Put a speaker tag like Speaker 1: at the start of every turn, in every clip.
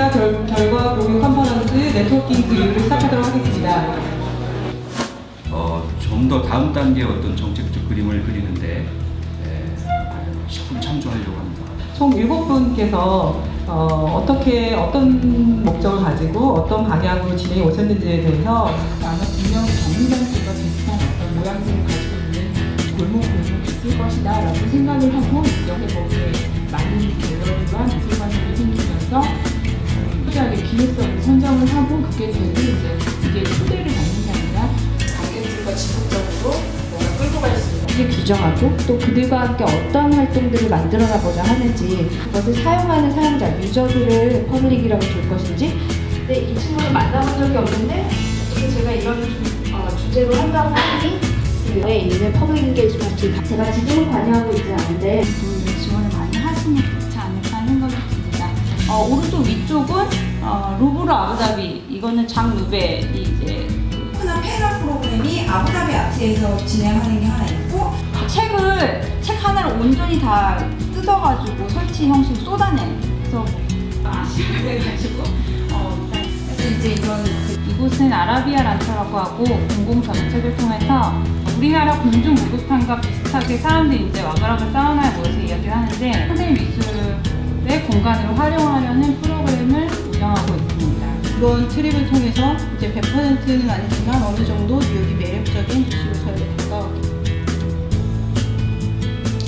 Speaker 1: 미디어 결, 결과 공유 컨퍼런스 네트워킹 그리를 시작하도록 하겠습니다.
Speaker 2: 어, 좀 더 다음 단계 어떤 정책적 그림을 그리는데 예, 식품 참조하려고 합니다.
Speaker 1: 총 7분께서 어, 떻게 어떤 목적을 가지고 어떤 방향으로 진행해 오셨는지에 대해서
Speaker 3: 아마 분명 정의장씨가 비슷한 어떤 모양새를 가지고 있는 골목 골목이 있을 것이다 라고 생각을 하고 여기 거기에 많은 갤러리와 미술관들이 생기면서 특별하게 기획서를 선정을 하고 그게 되고 이제 이게 초대를 받는 게 아니라 관객들과 지속적으로 뭔가 끌고 갈 수 있는
Speaker 4: 이게 규정하고 또 그들과 함께 어떤 활동들을 만들어 나고자 하는지 그것을 사용하는 사용자, 유저들을 퍼블릭이라고 줄 것인지. 근데 이 친구를 만나본 적이 없는데 어떻게 제가 이런 주, 어, 주제로 한다고 하니? 그에 있는 퍼블릭 인게이지먼트. 제가 지금은 관여하고 있지 않은데
Speaker 5: 그 지원을 많이 하시면 좋지 않을까 하는 생각이 듭니다. 어, 오른쪽 위쪽은 어, 루브르 아부다비 이거는 장루베이 이제
Speaker 6: 오픈한 패널 프로그램이 아부다비 아트에서 진행하는 게 하나 있고
Speaker 5: 책을 책 하나를 온전히 다 뜯어가지고 설치 형식으로 쏟아내서 아시게 가지고 어,
Speaker 6: 그래서 이제 이런 그
Speaker 5: 이곳은 아라비아 란처라고 하고 공공 전책을 통해서 우리나라 공중 목욕탕과 비슷하게 사람들이 이제 와그락을 사우나에 모여서 이야기를 하는데 선생님 미술의 공간으로 활용하려는
Speaker 1: 이번 트립을 통해서 이제 100%는 아니지만 어느 정도 뉴욕이 매력적인 도시로 살겠다.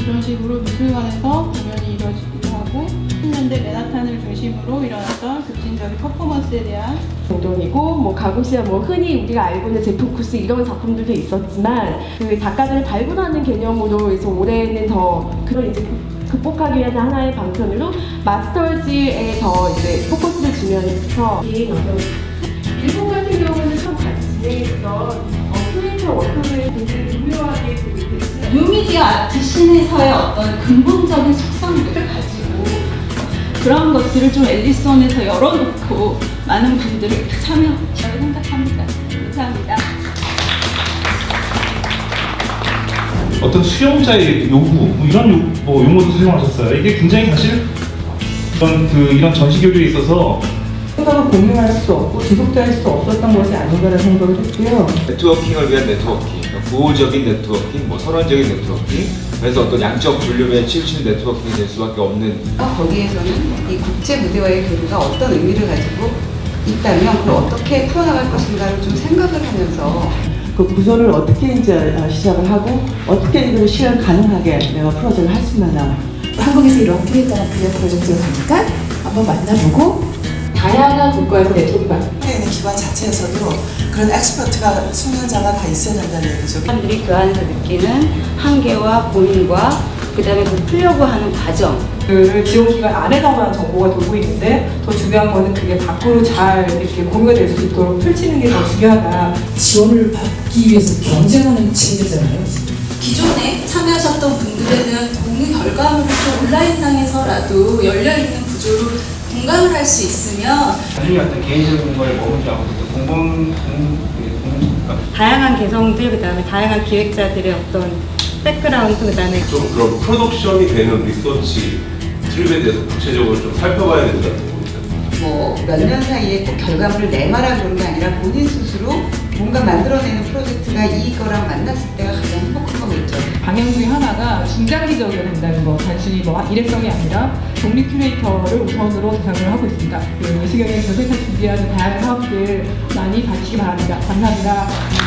Speaker 1: 이런 식으로 미술관에서 공연이 이루어지기도 하고 10년대 맨하탄을 중심으로 일어났던 급진적인 퍼포먼스에 대한
Speaker 4: 공동이고 뭐 가구시야 뭐 흔히 우리가 알고 있는 제프 쿠스 이런 작품들도 있었지만 그 작가들을 발굴하는 개념으로 해서 올해는 더 그걸 이제 극복하기 위한 하나의 방편으로 마스터즈에 더 이제 포커스를 주면서 이 일본 같은 경우는 참 같이 진행했던 어, 프린터 워크를 굉장히 유명하게 그
Speaker 5: 뉴미디어 아트 씬에서의 어떤 근본적인 속성들을 가지고 그런 것들을 좀 앨리스원에서 열어놓고 많은 분들을 참여하시라고 생각합니다. 감사합니다.
Speaker 7: 어떤 수용자의 요구 뭐 이런 요, 뭐 용어도 사용하셨어요. 이게 굉장히 사실 이런 그 이런 전시 교류에 있어서
Speaker 1: 생각을 공유할 수 없고 지속될 수 없었던 것이 아닌가라는 생각을 했고요.
Speaker 8: 네트워킹을 위한 네트워킹, 그러니까 부호적인 네트워킹, 뭐 선언적인 네트워킹, 그래서 어떤 양적 분류에 치우치는 네트워킹이 될 수밖에 없는
Speaker 6: 거기에서는 이 국제 무대와의 교류가 어떤 의미를 가지고 있다면 그걸 어떻게 풀어나갈 것인가를 좀 생각을 하면서
Speaker 9: 그 구조를 어떻게 이제 어, 시작을 하고 어떻게 이걸 실현 가능하게 내가 프로젝트를 할 수만한
Speaker 3: 한국에서 이런 그냥 프로젝트가 되니까 한번 만나보고 다양한 국가에서 네트워크
Speaker 9: 있는 기관 자체에서도 그런 엑스퍼트가 숙련자가 다 있어야 된다는 얘기죠.
Speaker 10: 사람들이 그 안에서 느끼는 한계와 고민과 그 다음에 그 풀려고 하는 과정
Speaker 1: 그 지원 기간 안에서만 정보가 돌고 있는데 더 중요한 거는 그게 밖으로 잘 이렇게 공유가 될 수 있도록 펼치는 게 더 중요하다.
Speaker 3: 지원을 받기 위해서 경쟁하는 체제잖아요.
Speaker 11: 기존에 참여하셨던 분들에는 공유 결과물을 좀 온라인상에서라도 열려있는 구조로 공감을 할 수 있으면
Speaker 2: 나중에 어떤 개인적인 거에 머물지 않고 또 공공 공, 공,
Speaker 10: 다양한 개성들 그다음에 다양한 기획자들의 어떤 백그라운드 그다음에
Speaker 12: 좀 그런 프로덕션이 되는 리서치 트립에 대해서 구체적으로 좀 살펴봐야 된다는 겁니다.
Speaker 6: 뭐 몇 년 사이에 꼭 결과물을 내말아 보는 게 아니라 본인 스스로 뭔가 만들어내는 프로젝트가 이거랑 만났을 때가 가장 행복한 거겠죠.
Speaker 1: 방향 중에 하나가 중장기적이어야 된다는 거 단순히 뭐 일회성이 아니라 독립 큐레이터를 우선으로 대상을 하고 있습니다. 그 시경의 교수에서 준비하는 다양한 사업들 많이 봐주시기 바랍니다. 감사합니다.